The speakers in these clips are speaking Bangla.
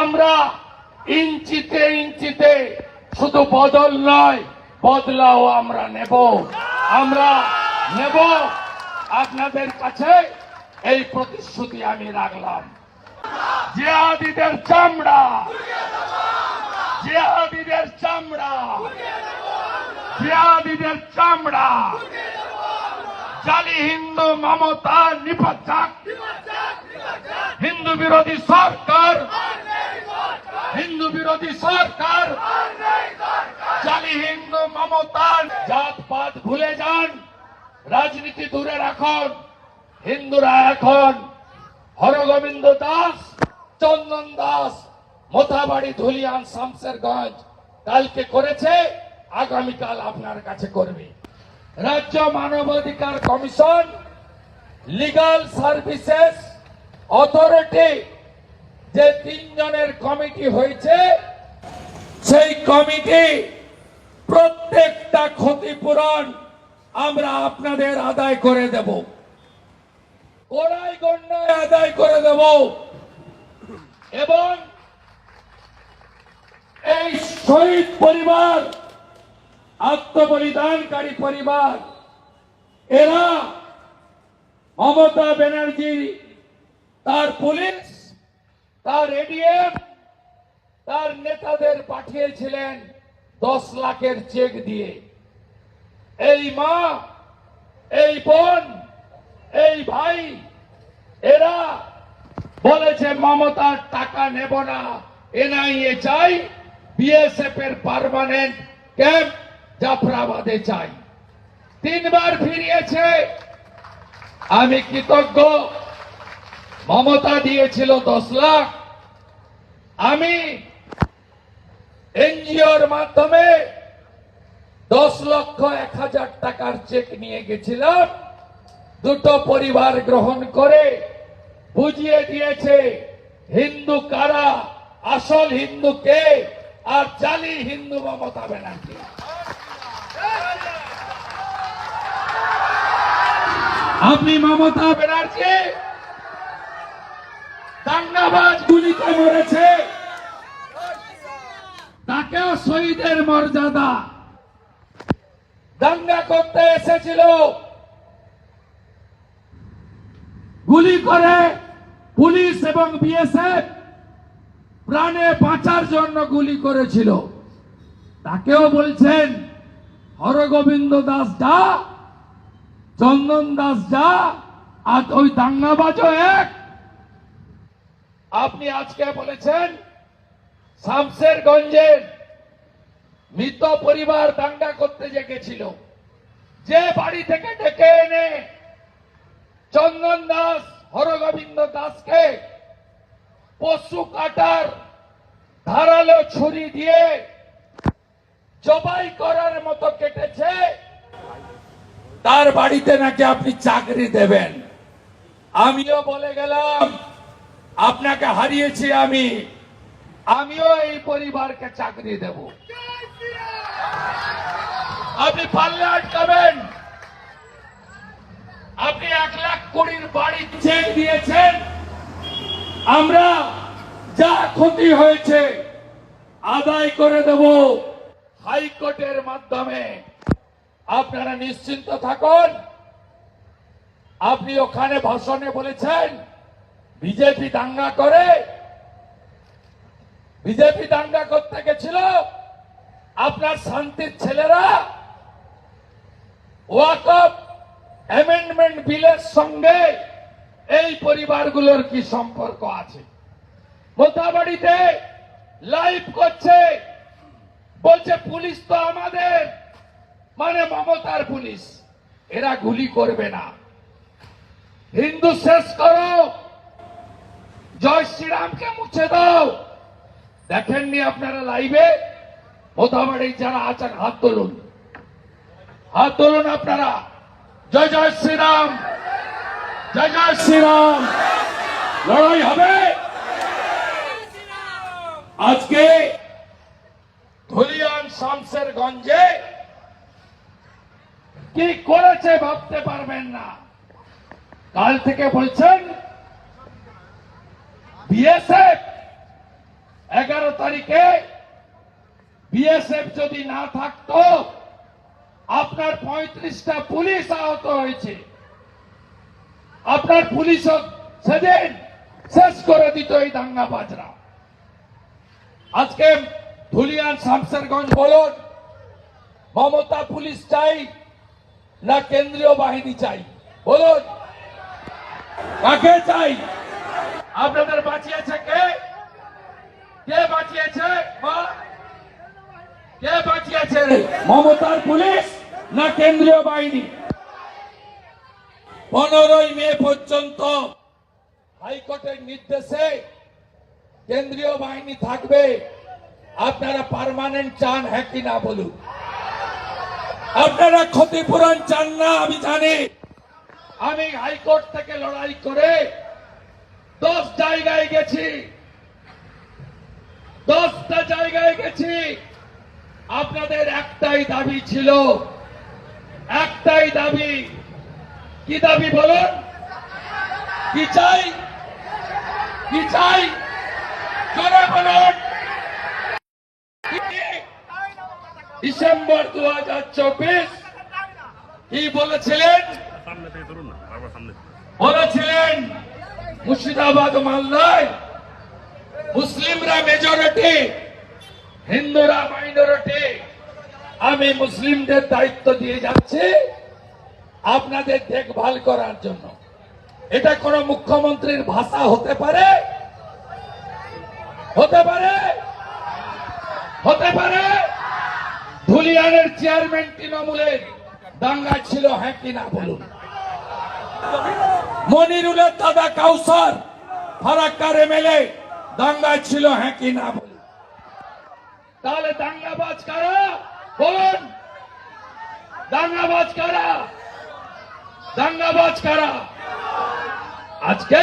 আমরা ইঞ্চিতে ইঞ্চিতে শুধু বদল নয়, বদলাও আমরা নেব। আমরা নেব। আপনাদের কাছে এই প্রতিশ্রুতি আমি রাখলাম। জিহাদিদের চামড়া। জিহাদিদের চামড়া। জিহাদিদের চামড়া। জালি হিন্দু মমতা নিপাচাক হিন্দু বিরোধী সরকার হিন্দু বিরোধী সরকার। জালি হিন্দু মমতার জাত পাত ভুলে যান। রাজনীতি দূরে রাখুন। হিন্দুরা এখন হরগোবিন্দ দাস, চন্দন দাস, মোথাবাড়ি ধুলিয়ান শামসেরগঞ্জ। কালকে করেছে, আগামীকাল আপনার কাছে করবে। রাজ্য মানবাধিকার কমিশন, লিগাল সার্ভিসেস অথরিটি যে তিনজনের কমিটি হয়েছে, সেই কমিটি প্রত্যেকটা ক্ষতিপূরণ আমরা আপনাদের আদায় করে দেব। কোড়াই গন্ডায় আদায় করে দেব। এবং এই শহীদ পরিবার, আত্মবলিদানকারী পরিবার, এরা মমতা ব্যানার্জি, তার পুলিশ তার এডিএম তার নেতাদের পাঠিয়েছিলেন দশ লাখের চেক দিয়ে। এই মা, এই বোন, এই ভাই, এরা বলেছে মমতার টাকা নেব না। এনআইএ চাই বিএসএফ এর পারমানেন্ট ক্যাম্প জাফরাবাদে চাই। তিনবার ফিরিয়েছে। আমি কৃতজ্ঞ। মমতা দিয়েছিল দশ লাখ। আমি এনজিওর মাধ্যমে দশ লক্ষ এক হাজার টাকার চেক নিয়ে গেছিলাম। দুটো পরিবার গ্রহণ করে বুঝিয়ে দিয়েছে, হিন্দু কারা, আসল হিন্দু কে, আর জালি হিন্দু মমতা ব্যানার্জি। আপনি মমতা ব্যানার্জি দাঙ্গাবাজ গুলিতে মরেছে। তাকেও শহীদের মর্যাদা। দাঙ্গা করতে এসেছিল। গুলি করে পুলিশ এবং বিএসএফ প্রাণে বাঁচার জন্য গুলি করেছিল। তাকেও বলছেন, হরগোবিন্দ দাস যা, চন্দন দাস যা, আর ওই দাঙ্গাবাজও এক। আপনি আজকে বলেছেন শামসেরগঞ্জের মৃত পরিবার দাঙ্গা করতে যে গেছিল যে বাড়ি থেকে ডেকে এনে চন্দন দাস, হরগোবিন্দ দাসকে পশু কাটার ধারালো ছুরি দিয়ে জবাই করার মতো কেটেছে, তার বাড়িতে নাকি আপনি চাকরি দেবেন? আমিও বলে গেলাম আপনাকে হারিয়েছি আমি। আমিও এই পরিবারকে চাকরি দেব। আপনি পাল্লে আটকাবেন। আপনি এক লাখ কোটির বাড়ি চেক দিয়েছেন। আমরা যা ক্ষতি হয়েছে আদায় করে দেব। হাইকোর্টের মাধ্যমে আপনারা নিশ্চিন্ত থাকুন। আপনি ওখানে ভাষণে বলেছেন বিজেপি দাঙ্গা করে, বিজেপি দাঙ্গা করতে গেছিল। আপনার শান্তির ছেলেরা ওয়াকফ অ্যামেন্ডমেন্ট বিলের সঙ্গে এই পরিবারগুলোর কি সম্পর্ক আছে? মোতাবাড়িতে লাইভ করছে, বলছে পুলিশ তো আমাদের মানে মমতার পুলিশ। এরা গুলি করবে না। হিন্দু শেষ করো। জয় শ্রীরামকে মুছে দাও। দেখেননি আপনারা লাইভে? মোতাবাড়ি যারা আছেন, হাত তুলুন। হাত তুলুন আপনারা। জয় জয় শ্রীরাম। জয় জয় শ্রীরাম। লড়াই হবে। আজকে ধুলিয়ান শামসের গঞ্জে কি করেছে ভাবতে পারবেন না। কাল থেকে বলছেন বিএসএফ এগারো তারিখে বিএসএফ যদি না থাকতো, আপনার পঁয়ত্রিশটা পুলিশ আহত হয়েছে। আপনার পুলিশ সেদিন শেষ করে দিত এই দাঙ্গাবাজরা। আজকে ধুলিয়ান শামসেরগঞ্জ বলুন, মমতা পুলিশ চাই না কেন্দ্রীয় বাহিনী চাই? বলুন, কাকে চাই? আপনাদের বাঁচিয়েছে কে? কে বাঁচিয়েছে? মা? কে বাঁচিয়েছে মমতার পুলিশ না কেন্দ্রীয় বাহিনী? পনেরোই মে পর্যন্ত হাইকোর্টের নির্দেশে কেন্দ্রীয় বাহিনী থাকবে। আপনারা পার্মানেন্ট চান হ্যাঁ কি না বলুন? আপনারা ক্ষতিপূরণ চান না আমি জানি। আমি হাইকোর্ট থেকে লড়াই করে দশ জায়গায় গেছি। দশটা জায়গায় গেছি। আপনাদের একটাই দাবি ছিল। একটাই দাবি। কি দাবি বলুন? কি চাই? কি চাই? জোরে বলুন। ডিসেম্বর দু হাজার চব্বিশ কি বলেছিলেন। বলেছিলেন মুর্শিদাবাদ মালদায় মুসলিমরা মেজরিটি হিন্দুরা মাইনরিটি আমি মুসলিমদের দায়িত্ব দিয়ে যাচ্ছি আপনাদের দেখভাল করার জন্য। এটা কোন মুখ্যমন্ত্রীর ভাষা হতে পারে? হতে পারে? হতে পারে? ধুলিয়ানের চেয়ারম্যান তৃণমূলের দাঙ্গা ছিল হ্যাঁ কিনা বলুন। মনিরুলের দাদা কাউসার, ফারাক্কার এমএলএ, দাঙ্গায় ছিল হ্যাঁ কি না বলুন তাহলে দাঙ্গাবাজ কারা? বলুন। দাঙ্গাবাজ কারা? দাঙ্গাবাজ কারা? আজকে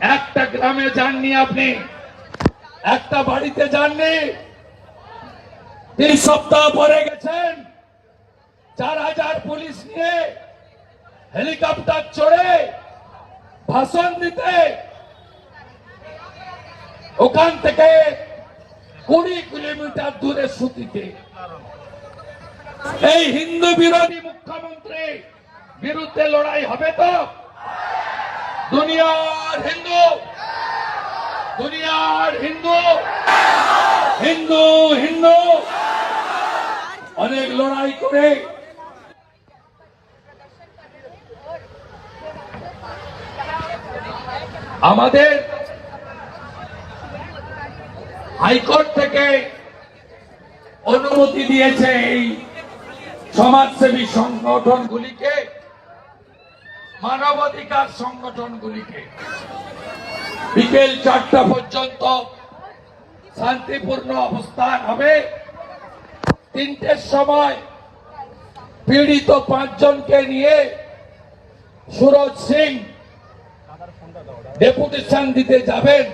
একটা গ্রামে যাননি আপনি, একটা বাড়িতে যাননি। তিন সপ্তাহ পরে গেছেন। চার হাজার পুলিশ নিয়ে হেলিকপ্টার চড়ে ভাষণ দিতে ওখান থেকে কুড়ি কিলোমিটার দূরে সুতিতে। এই হিন্দু বিরোধী মুখ্যমন্ত্রী বিরুদ্ধে লড়াই হবে তো? দুনিয়ার হিন্দু দুনিয়ার হিন্দু হিন্দু হিন্দু। অনেক লড়াই করে আমাদের হাইকোর্ট থেকে অনুমতি দিয়েছে এই সমাজসেবী সংগঠনগুলিকে, মানবাধিকার সংগঠনগুলিকে। বিকেল চারটা পর্যন্ত শান্তিপূর্ণ অবস্থান হবে। তিনটের সময় পীড়িত পাঁচজনকে নিয়ে সুরজ সিং ডেপুটেশন দিতে যাবেন।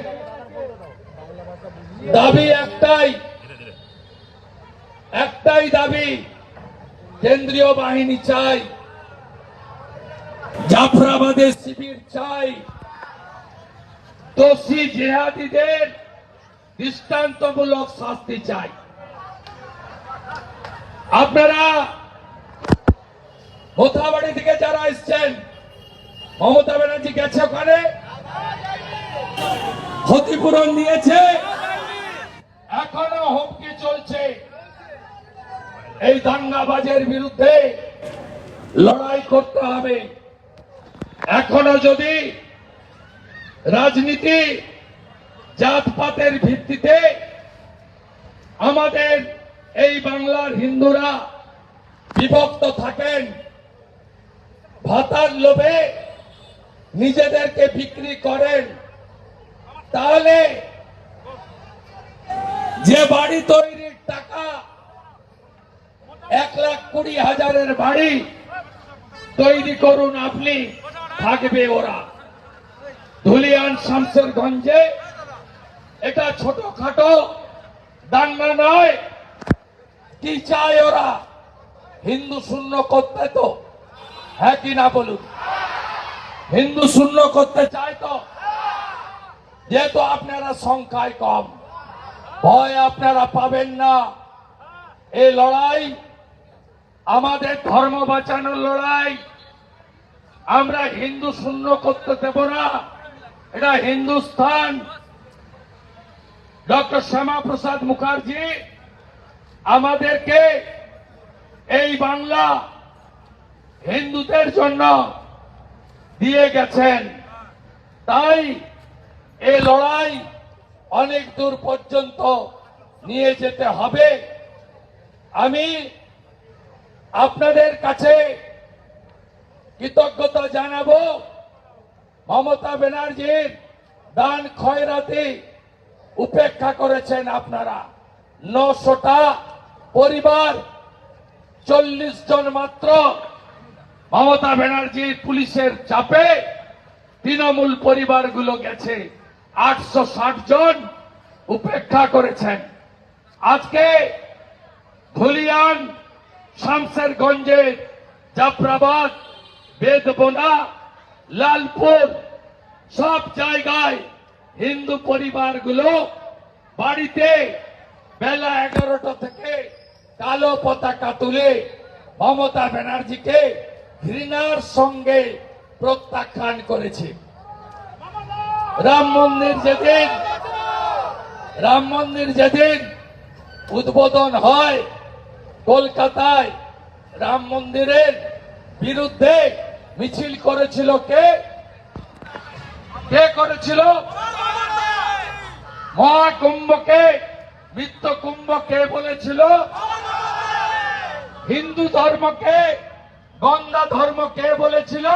দাবি একটাই। একটাই দাবি, কেন্দ্রীয় বাহিনী চাই। জাফরাবাদের শিবির চাই। দোষী জেহাদিদের দৃষ্টান্তমূলক শাস্তি চাই। আপনারা মোথাবাড়ি থেকে যারা এসছেন, মমতা ব্যানার্জি গেছে ওখানে। ক্ষতিপূরণ দিয়েছে। এখনও হুমকি চলছে। এই দাঙ্গাবাজের বিরুদ্ধে লড়াই করতে হবে। এখনও যদি রাজনীতি জাতপাতের ভিত্তিতে আমাদের এই বাংলার হিন্দুরা বিভক্ত থাকেন, ভাতার লোভে নিজেদেরকে বিক্রি করেন তাহলে যে বাড়ি তৈরির টাকা এক লাখ কুড়ি হাজারের বাড়ি তৈরি করুন আপনি থাকবে ওরা। ধুলিয়ান শামসেরগঞ্জে এটা ছোটখাটো, দাঙ্গা নয়, কি চায় ওরা? হিন্দু শূন্য করতে তো? হ্যাঁ কি না বলুন? হিন্দু শূন্য করতে চায় তো? যেহেতু আপনারা সংখ্যায় কম, ভয় আপনারা পাবেন না। এই লড়াই, আমাদের ধর্ম বাঁচানোর লড়াই, আমরা হিন্দু শূন্য করতে দেব না, এটা হিন্দুস্থান। ডক্টর শ্যামা প্রসাদ মুখার্জি আমাদেরকে এই বাংলা হিন্দুদের জন্য দিয়ে গেছেন। তাই এই লড়াই অনেক দূর পর্যন্ত নিয়ে যেতে হবে। আমি আপনাদের কাছে কৃতজ্ঞতা জানাব। মমতা ব্যানার্জির দান খয়রাতি উপেক্ষা করেছেন আপনারা। নশোটা পরিবার, চল্লিশ জন মাত্র মমতা ব্যানার্জির পুলিশের চাপে তৃণমূল পরিবারগুলো গেছে। আটশো ষাট জন উপেক্ষা করেছেন। আজকে ধুলিয়ান শামসেরগঞ্জের জাফরাবাদ, বেদবোনা, লালপুর, সব জায়গায় হিন্দু পরিবারগুলো বাড়িতে বেলা এগারোটা থেকে কালো পতাকা তুলে মমতা ব্যানার্জিকে ঘৃণার সঙ্গে প্রত্যাখ্যান করেছে। রাম মন্দির যেদিন, রাম মন্দির যেদিন উদ্বোধন হয়, কলকাতায় রাম মন্দিরের বিরুদ্ধে মিছিল করেছিল কে? কে করেছিল? মহাকুম্ভকে মিত্র কুম্ভ কে বলেছিল। হিন্দু ধর্মকে, গঙ্গা ধর্ম কে বলেছিল।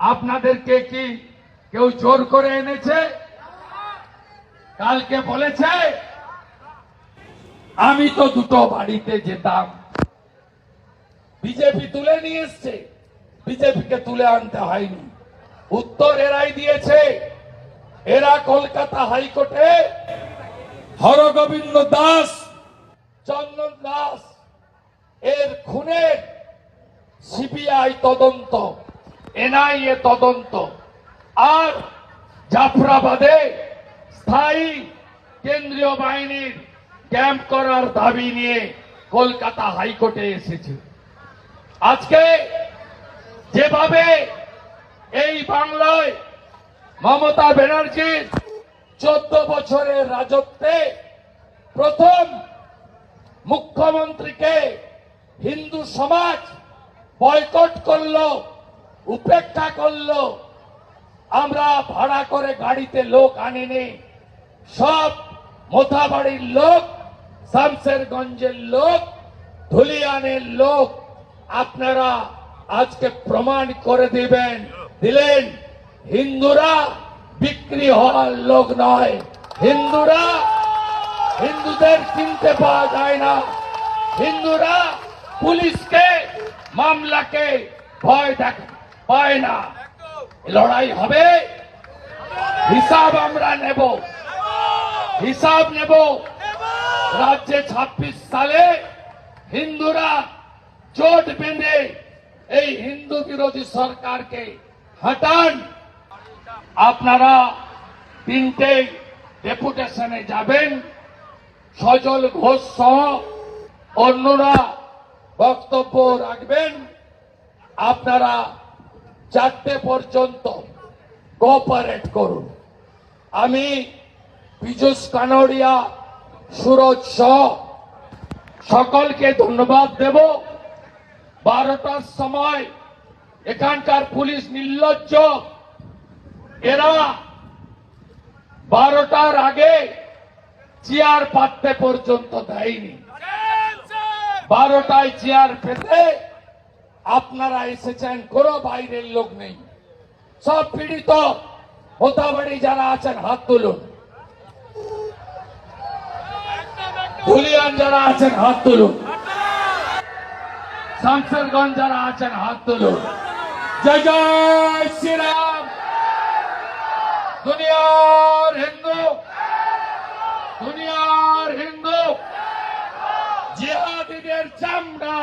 আপনাদেরকে কি কেউ জোর করে এনেছে? কালকে বলেছে, আমি তো দুটো বাড়িতে যেতাম। বিজেপি তুলে নিয়ে এসছে। বিজেপিকে তুলে আনতে হয়নি। উত্তর এরাই দিয়েছে। এরা কলকাতা হাইকোর্টে হরগোবিন্দ দাস, চন্দন দাস, এর খুনের সিবিআই তদন্ত, এনআইএ তদন্ত। আর জাফরাবাদে স্থায়ী কেন্দ্রীয় বাহিনীর ক্যাম্প করার দাবি নিয়ে কলকাতা হাইকোর্টে এসেছে। আজকে যেভাবে এই বাংলায় মমতা ব্যানার্জির চোদ্দ বছরের রাজত্বে প্রথম মুখ্যমন্ত্রীকে হিন্দু সমাজ বয়কট করল, উপেক্ষা করল আমরা ভাড়া করে গাড়িতে লোক আনিনি। সব মোথাবাড়ির লোক শামসেরগঞ্জের লোক, ধুলিয়ানের লোক, আপনারা আজকে প্রমাণ করে দিবেন, দিলেন, হিন্দুরা বিক্রি হওয়ার লোক নয়। হিন্দুরা হিন্দুদের চিনতে পাওয়া যায় না। হিন্দুরা পুলিশকে, মামলাকে ভয় দেখ, পায় না। লড়াই হবে। হিসাব আমরা নেব। হিসাব নেব। রাজ্যে ছাব্বিশ সালে হিন্দুরা জোট বেঁধে এই হিন্দু বিরোধী সরকারকে হটান। আপনারা তিনটে ডেপুটেশনে যাবেন। সজল ঘোষ সহ অন্যরা বক্তব্য রাখবেন। আপনারা চারটে পর্যন্ত কোঅপারেট করুন। আমি পীযুষ কানোরিয়া সুরজ সহ সকলকে ধন্যবাদ দেব। বারোটার সময় এখানকার পুলিশ নির্লজ্জ। এরা বারোটার আগে চেয়ার পাততে পর্যন্ত দেয়নি। বারোটায় চেয়ার পেতে আপনারা এসেছেন, কোনো বাইরের লোক নেই। সব পীড়িত মোতাবাড়ি যারা আছেন, হাত তুলুন। যারা আছেন, হাত তুলুন। শামসেরগঞ্জ যারা আছেন, হাত তুলুন। জয় জয় শ্রীরাম। দুনিয়ার হিন্দু দুনিয়ার হিন্দু, জিহাদিদের চামড়া।